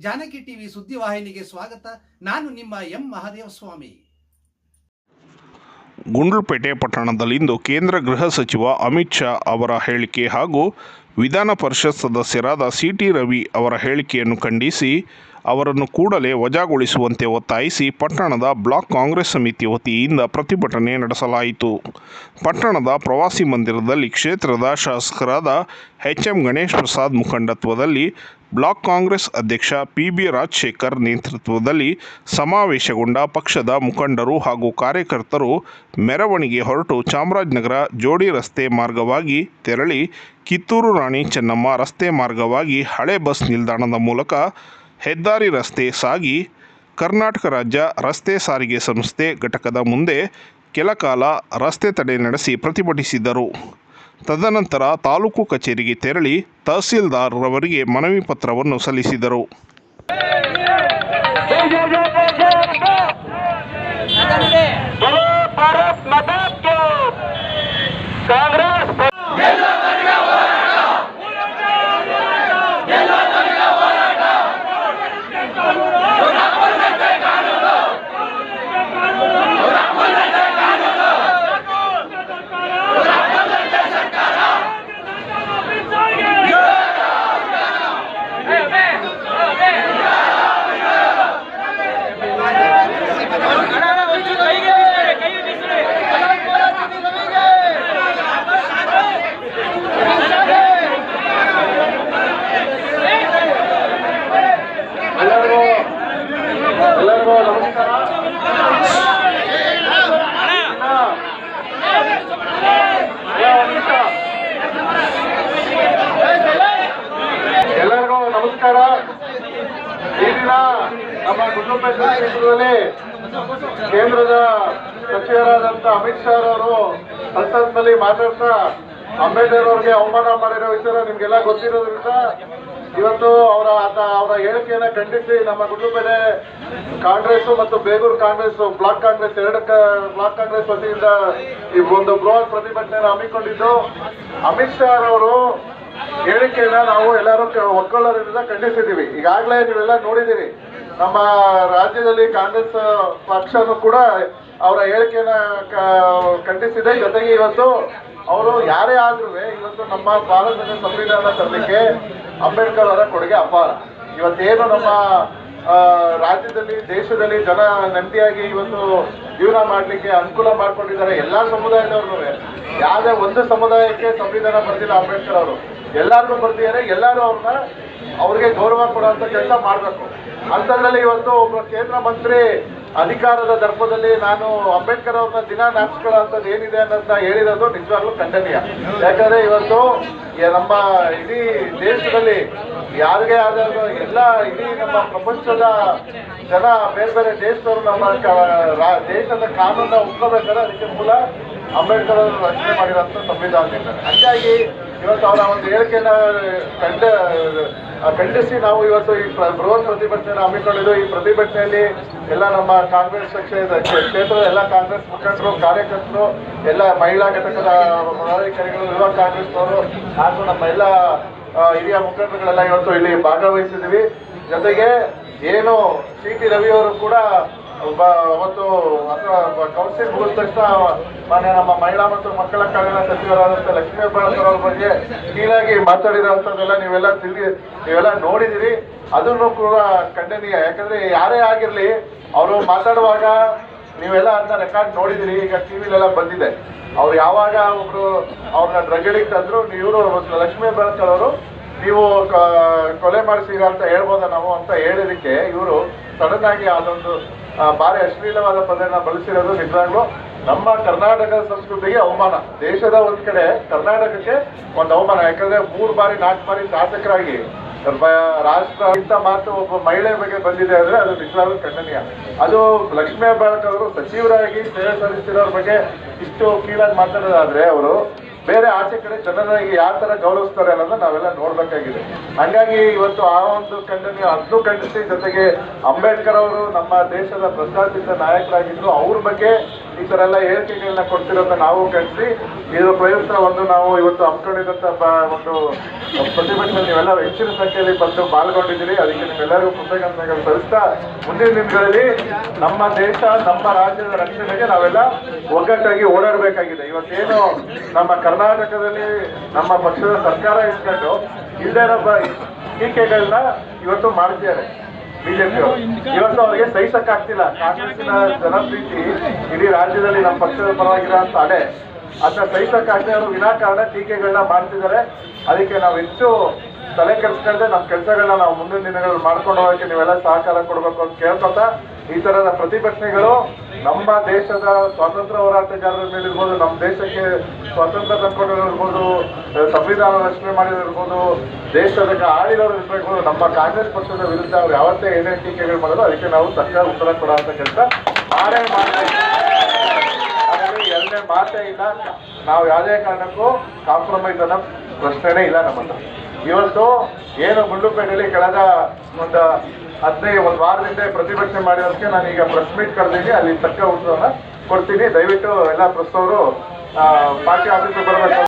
Janaki TV ಸುದ್ದಿವಾಹಿನಿಗೆ ಸ್ವಾಗತ. ನಾನು ನಿಮ್ಮ ಎಂ. ಮಹಾದೇವ ಸ್ವಾಮಿ ಗುಂಡ್ಲುಪೇಟೆ ಪಟ್ಟಣದಲ್ಲಿಂದು ಕೇಂದ್ರ ಗೃಹ ಸಚಿವ ಅಮಿತ್ ಶಾ ಅವರ ಹೇಳಿಕೆ ಹಾಗೂ ವಿಧಾನ ಪರಿಷತ್ ಸದಸ್ಯರಾದ ಸಿ ಟಿ ರವಿ ಅವರ ಹೇಳಿಕೆಯನ್ನು ಖಂಡಿಸಿ, ಅವರನ್ನು ಕೂಡಲೇ ವಜಾಗೊಳಿಸುವಂತೆ ಒತ್ತಾಯಿಸಿ ಪಟ್ಟಣದ ಬ್ಲಾಕ್ ಕಾಂಗ್ರೆಸ್ ಸಮಿತಿ ವತಿಯಿಂದ ಪ್ರತಿಭಟನೆ ನಡೆಸಲಾಯಿತು. ಪಟ್ಟಣದ ಪ್ರವಾಸಿ ಮಂದಿರದಲ್ಲಿ ಕ್ಷೇತ್ರದ ಶಾಸಕರಾದ ಎಚ್ ಎಂ ಗಣೇಶ್ ಪ್ರಸಾದ್ ಮುಖಂಡತ್ವದಲ್ಲಿ ಬ್ಲಾಕ್ ಕಾಂಗ್ರೆಸ್ ಅಧ್ಯಕ್ಷ ಪಿ ಬಿ ರಾಜಶೇಖರ್ ನೇತೃತ್ವದಲ್ಲಿ ಸಮಾವೇಶಗೊಂಡ ಪಕ್ಷದ ಮುಖಂಡರು ಹಾಗೂ ಕಾರ್ಯಕರ್ತರು ಮೆರವಣಿಗೆ ಹೊರಟು ಚಾಮರಾಜನಗರ ಜೋಡಿ ರಸ್ತೆ ಮಾರ್ಗವಾಗಿ ತೆರಳಿ ಕಿತ್ತೂರು ರಾಣಿ ಚೆನ್ನಮ್ಮ ರಸ್ತೆ ಮಾರ್ಗವಾಗಿ ಹಳೆ ಬಸ್ ನಿಲ್ದಾಣದ ಮೂಲಕ ಹೆದ್ದಾರಿ ರಸ್ತೆ ಸಾಗಿ ಕರ್ನಾಟಕ ರಾಜ್ಯ ರಸ್ತೆ ಸಾರಿಗೆ ಸಂಸ್ಥೆ ಘಟಕದ ಮುಂದೆ ಕೆಲಕಾಲ ರಸ್ತೆ ತಡೆ ನಡೆಸಿ ಪ್ರತಿಭಟಿಸಿದರು. ತದನಂತರ ತಾಲೂಕು ಕಚೇರಿಗೆ ತೆರಳಿ ತಹಸೀಲ್ದಾರ್ ರವರಿಗೆ ಮನವಿ ಪತ್ರವನ್ನು ಸಲ್ಲಿಸಿದರು. ನಮಸ್ಕಾರ ಈ ದಿನ ನಮ್ಮ ಕುಟುಂಬ ಕ್ಷೇತ್ರದಲ್ಲಿ ಕೇಂದ್ರದ ಸಚಿವರಾದಂತ ಅಮಿತ್ ಶಾ ಅವರು ಸಂಸತ್ನಲ್ಲಿ ಮಾತಾಡ್ತಾ ಅಂಬೇಡ್ಕರ್ ಅವ್ರಿಗೆ ಅವಮಾನ ಮಾಡಿರೋ ವಿಚಾರ ನಿಮ್ಗೆಲ್ಲ ಗೊತ್ತಿರೋದ್ರಿಂದ ಇವತ್ತು ಅವರ ಆತ, ಅವರ ಹೇಳಿಕೆಯನ್ನ ಖಂಡಿಸಿ ನಮ್ಮ ಕುಟುಂಬದ ಕಾಂಗ್ರೆಸ್ ಮತ್ತು ಬೇಗೂರು ಕಾಂಗ್ರೆಸ್ ಬ್ಲಾಕ್ ಕಾಂಗ್ರೆಸ್, ಎರಡು ಬ್ಲಾಕ್ ಕಾಂಗ್ರೆಸ್ ವತಿಯಿಂದ ಈ ಒಂದು ಬೃಹತ್ ಪ್ರತಿಭಟನೆಯನ್ನು ಹಮ್ಮಿಕೊಂಡಿದ್ದು ಅಮಿತ್ ಶಾ ಅವರು ಹೇಳಿಕೆಯನ್ನ ನಾವು ಎಲ್ಲರೂ ಒಕ್ಕೊಳ್ಳೋದ್ರಿಂದ ಖಂಡಿಸಿದ್ದೀವಿ. ಈಗಾಗಲೇ ನೀವೆಲ್ಲ ನೋಡಿದ್ದೀರಿ. ನಮ್ಮ ರಾಜ್ಯದಲ್ಲಿ ಕಾಂಗ್ರೆಸ್ ಪಕ್ಷನು ಕೂಡ ಅವರ ಹೇಳಿಕೆಯನ್ನ ಕ- ಖಂಡಿಸಿದೆ. ಜೊತೆಗೆ ಇವತ್ತು ಅವರು ಯಾರೇ ಆದ್ರೂ ಇವತ್ತು ನಮ್ಮ ಭಾರತದ ಸಂವಿಧಾನ ತರಲಿಕ್ಕೆ ಅಂಬೇಡ್ಕರ್ ಅವರ ಕೊಡುಗೆ ಅಪಾರ. ಇವತ್ತೇನು ನಮ್ಮ ರಾಜ್ಯದಲ್ಲಿ, ದೇಶದಲ್ಲಿ ಜನ ನೆಮ್ಮದಿಯಾಗಿ ಇವತ್ತು ಜೀವನ ಮಾಡಲಿಕ್ಕೆ ಅನುಕೂಲ ಮಾಡ್ಕೊಂಡಿದ್ದಾರೆ. ಎಲ್ಲಾ ಸಮುದಾಯದವ್ರು ಯಾವುದೇ ಒಂದು ಸಮುದಾಯಕ್ಕೆ ಸಂವಿಧಾನ ಬರೆದಿಲ್ಲ ಅಂಬೇಡ್ಕರ್ ಅವರು. ಎಲ್ಲರಿಗೂ ಬರ್ತಿದ್ದಾರೆ ಎಲ್ಲರೂ ಅವ್ರನ್ನ ಅವ್ರಿಗೆ ಗೌರವ ಕೊಡುವಂತ ಕೆಲಸ ಮಾಡಬೇಕು. ಅಂಥದ್ರಲ್ಲಿ ಇವತ್ತು ಒಬ್ಬ ಕೇಂದ್ರ ಮಂತ್ರಿ ಅಧಿಕಾರದ ದರ್ಪದಲ್ಲಿ ನಾನು ಅಂಬೇಡ್ಕರ್ ಅವ್ರನ್ನ ದಿನ ನಾಚಿಕೊಳ್ಳೋಂಥದ್ದು ಏನಿದೆ ಅನ್ನೋದನ್ನ ಹೇಳಿರೋದು ನಿಜವಾಗ್ಲೂ ಖಂಡನೀಯ. ಯಾಕಂದ್ರೆ ಇವತ್ತು ನಮ್ಮ ಇಡೀ ದೇಶದಲ್ಲಿ ಯಾರಿಗೆ ಆದರೂ ಎಲ್ಲ ಇಡೀ ನಮ್ಮ ಪ್ರಪಂಚದ ಜನ ಬೇರೆ ಬೇರೆ ದೇಶದವರು ನಮ್ಮ ದೇಶದ ಕಾನೂನ ಒಪ್ಕೋಬೇಕಾದ್ರೆ ಅದಕ್ಕೆ ಮೂಲ ಅಂಬೇಡ್ಕರ್ ಅವರು ರಚನೆ ಮಾಡಿರೋಂಥ ಸಂವಿಧಾನದಿಂದ. ಹಂಗಾಗಿ ಇವತ್ತು ಅವರ ಒಂದು ಹೇಳಿಕೆಯನ್ನ ಆ, ಖಂಡಿಸಿ ನಾವು ಇವತ್ತು ಈ ಬೃಹತ್ ಪ್ರತಿಭಟನೆಯನ್ನು ಹಮ್ಮಿಕೊಂಡಿದ್ದು ಈ ಪ್ರತಿಭಟನೆಯಲ್ಲಿ ಎಲ್ಲ ನಮ್ಮ ಕಾಂಗ್ರೆಸ್ ಕ್ಷೇತ್ರ ಕ್ಷೇತ್ರದ ಎಲ್ಲ ಕಾಂಗ್ರೆಸ್ ಮುಖಂಡರು ಕಾರ್ಯಕರ್ತರು ಎಲ್ಲ ಮಹಿಳಾ ಘಟಕದ ಪದಾಧಿಕಾರಿಗಳು ಯುವ ಕಾಂಗ್ರೆಸ್ನವರು ಹಾಗೂ ನಮ್ಮ ಎಲ್ಲ ಹಿರಿಯ ಮುಖಂಡರುಗಳೆಲ್ಲ ಇವತ್ತು ಇಲ್ಲಿ ಭಾಗವಹಿಸಿದ್ವಿ ಜೊತೆಗೆ ಏನು ಸಿ ಟಿ ರವಿಯವರು ಕೂಡ ಒಬ್ಬ ಅವತ್ತು ಅಥವಾ ಕೌನ್ಸಿಲ್ ಮುಗಿದ ತಕ್ಷಣ ಮಾನ್ಯ ನಮ್ಮ ಮಹಿಳಾ ಮತ್ತು ಮಕ್ಕಳ ಕಲ್ಯಾಣ ಸಚಿವರಾದಂಥ ಲಕ್ಷ್ಮೀ ಹೆಬ್ಬಾಳ್ಕರ್ ಅವ್ರ ಬಗ್ಗೆ ಕೀಳಾಗಿ ಮಾತಾಡಿರೋಂಥದ್ದೆಲ್ಲ ನೀವೆಲ್ಲ ತಿಳಿ ನೀವೆಲ್ಲ ನೋಡಿದಿರಿ. ಅದನ್ನು ಕೂಡ ಖಂಡನೀಯ. ಯಾಕಂದ್ರೆ ಯಾರೇ ಆಗಿರಲಿ, ಅವರು ಮಾತಾಡುವಾಗ ನೀವೆಲ್ಲ ಅದನ್ನ ರೆಕಾರ್ಡ್ ನೋಡಿದಿರಿ. ಈಗ ಟಿವಿಲೆಲ್ಲ ಬಂದಿದೆ. ಅವ್ರು ಯಾವಾಗ ಒಬ್ರು ಅವ್ರನ್ನ ಡ್ರಗ್ ಅಡಿಕ್ಟ್ ಅಂದ್ರು, ಇವರು ಲಕ್ಷ್ಮೀ ಹೆಬ್ಬಾಳ್ಕರ್ ಅವರು ನೀವು ಕೊಲೆ ಮಾಡಿಸಿರ ಅಂತ ಹೇಳ್ಬೋದ ನಾವು ಅಂತ ಹೇಳಿದಕ್ಕೆ ಇವರು ಸಡನ್ ಆಗಿ ಅದೊಂದು ಭಾರಿ ಅಶ್ಲೀಲವಾದ ಪದನ ಬಳಸಿರೋದು ನಿಜವಾಗ್ಲೂ ನಮ್ಮ ಕರ್ನಾಟಕದ ಸಂಸ್ಕೃತಿಗೆ ಅವಮಾನ. ದೇಶದ ಒಂದ್ ಕಡೆ ಕರ್ನಾಟಕಕ್ಕೆ ಒಂದು ಅವಮಾನ. ಯಾಕಂದ್ರೆ ಮೂರು ಬಾರಿ, ನಾಲ್ಕು ಬಾರಿ ಶಾಸಕರಾಗಿ ರಾಷ್ಟ್ರ ಇಂಥ ಮಾತು ಒಬ್ಬ ಮಹಿಳೆ ಬಗ್ಗೆ ಬಂದಿದೆ ಅಂದ್ರೆ ಅದು ನಿಜವಾಗ್ಲೂ ಖಂಡನೀಯ. ಅದು ಲಕ್ಷ್ಮೀ ಬಾಳಕ್ ಅವರು ಸಚಿವರಾಗಿ ಸೇವೆ ಸಲ್ಲಿಸಿರೋರ ಬಗ್ಗೆ ಇಷ್ಟು ಕೀಳಾಗಿ ಮಾತಾಡೋದಾದ್ರೆ ಅವರು ಬೇರೆ ಆಚೆ ಕಡೆ ಜನರಿಗೆ ಯಾವ ತರ ಗೌರವಿಸ್ತಾರೆ ಅನ್ನೋದನ್ನ ನಾವೆಲ್ಲ ನೋಡ್ಬೇಕಾಗಿದೆ. ಹಂಗಾಗಿ ಇವತ್ತು ಆ ಒಂದು ಖಂಡನೆ ಅದನ್ನು ಖಂಡಿಸಿ ಜೊತೆಗೆ ಅಂಬೇಡ್ಕರ್ ಅವರು ನಮ್ಮ ದೇಶದ ಪ್ರಸ್ತಾಪಿತ ನಾಯಕರಾಗಿದ್ದು ಅವ್ರ ಬಗ್ಗೆ ಈ ತರ ಎಲ್ಲ ಹೇಳಿಕೆಗಳನ್ನ ಕೊಡ್ತಿರೋದನ್ನ ನಾವು ಖಂಡಿಸಿ, ಇದರ ಪ್ರಯುಕ್ತ ಒಂದು ನಾವು ಇವತ್ತು ಹಮ್ಮಿಕೊಂಡಿದ್ದಂತ ಒಂದು ಪ್ರತಿಭಟನೆ ನೀವೆಲ್ಲ ಹೆಚ್ಚಿನ ಸಂಖ್ಯೆಯಲ್ಲಿ ಬಂದು ಪಾಲ್ಗೊಂಡಿದ್ದೀರಿ. ಅದಕ್ಕೆ ನಿಮ್ಮೆಲ್ಲರಿಗೂ ಕೃತಜ್ಞತೆಗಳು ಸಲ್ಲಿಸ್ತಾ ಮುಂದಿನ ದಿನಗಳಲ್ಲಿ ನಮ್ಮ ದೇಶ, ನಮ್ಮ ರಾಜ್ಯದ ರಕ್ಷಣೆಗೆ ನಾವೆಲ್ಲ ಒಗ್ಗಟ್ಟಾಗಿ ಓಡಾಡಬೇಕಾಗಿದೆ. ಇವತ್ತೇನು ನಮ್ಮ ಕರ್ನಾಟಕದಲ್ಲಿ ನಮ್ಮ ಪಕ್ಷದ ಸರ್ಕಾರ ಇಟ್ಕೊಂಡು ಇಲ್ಲದೇ ಇರೋ ಟೀಕೆಗಳನ್ನ ಇವತ್ತು ಮಾಡ್ತಿದ್ದಾರೆ ಬಿಜೆಪಿ ಇವತ್ತು ಅವರಿಗೆ ಸಹಿಸಕ್ಕಾಗ್ತಿಲ್ಲ. ಕಾಂಗ್ರೆಸ್ಸಿನ ಜನಪ್ರೀತಿ ಇಡೀ ರಾಜ್ಯದಲ್ಲಿ ನಮ್ಮ ಪಕ್ಷದ ಪರವಾಗಿರೋ ಅಂತ ಅಲೆ ಅದನ್ನ ಸಹಿಸಕ್ಕಾಗದೆ ಅವರು ವಿನಾಕಾರಣ ಟೀಕೆಗಳನ್ನ ಮಾಡ್ತಿದ್ದಾರೆ. ಅದಕ್ಕೆ ನಾವು ಹೆಚ್ಚು ತಲೆ ಕೆಡಿಸ್ಕೊಂಡ್ರೆ ನಮ್ಮ ಕೆಲಸಗಳನ್ನ ನಾವು ಮುಂದಿನ ದಿನಗಳಲ್ಲಿ ಮಾಡ್ಕೊಂಡು ಹೋಗಕ್ಕೆ ನೀವೆಲ್ಲ ಸಹಕಾರ ಕೊಡಬೇಕು ಅಂತ ಕೇಳ್ಕೊತಾ ಈ ತರದ ಪ್ರತಿಭಟನೆಗಳು ನಮ್ಮ ದೇಶದ ಸ್ವಾತಂತ್ರ್ಯ ಹೋರಾಟಗಾರರ ಮೇಲಿರ್ಬೋದು ನಮ್ಮ ದೇಶಕ್ಕೆ ಸ್ವಾತಂತ್ರ್ಯ ತಂದ್ಕೊಂಡಿರ್ಬೋದು ಸಂವಿಧಾನ ರಚನೆ ಮಾಡಿರೋರ್ಬೋದು ದೇಶದ ಆಳಿರೋರು ಇರ್ಬೇಕು ನಮ್ಮ ಕಾಂಗ್ರೆಸ್ ಪಕ್ಷದ ವಿರುದ್ಧ ಅವ್ರು ಯಾವತ್ತೇ ಏನೇ ಟೀಕೆಗಳು ಮಾಡೋದು ಅದಕ್ಕೆ ನಾವು ತಕ್ಕ ಉತ್ತರ ಕೊಡುವಂತ ಕೆಲಸ ಮಾಡೇ ಮಾಡ್ತೀವಿ ಎರಡನೇ ಮಾತೇ ಇಲ್ಲ. ನಾವು ಯಾವುದೇ ಕಾರಣಕ್ಕೂ ಕಾಂಪ್ರಮೈಸ್ ಅನ್ನೋ ಪ್ರಶ್ನೆನೇ ಇಲ್ಲ ನಮ್ಮ ಇವತ್ತು ಏನು ಗುಂಡುಪೇಟೆಯಲ್ಲಿ ಕಳೆದ ಒಂದು ಹದಿನೈದು, ಒಂದು ವಾರದಿಂದ ಪ್ರತಿಭಟನೆ ಮಾಡಿರೋದಕ್ಕೆ ನಾನು ಈಗ ಪ್ರೆಸ್ ಮೀಟ್ ಕರೆದಿದ್ದೀನಿ. ಅಲ್ಲಿ ತಕ್ಕ ಉತ್ತರವನ್ನು ಕೊಡ್ತೀನಿ. ದಯವಿಟ್ಟು ಎಲ್ಲ ಪ್ರೆಸ್ ಅವರು ಪಾರ್ಟಿ ಆಫೀಸಿಗೆ ಬರಬೇಕು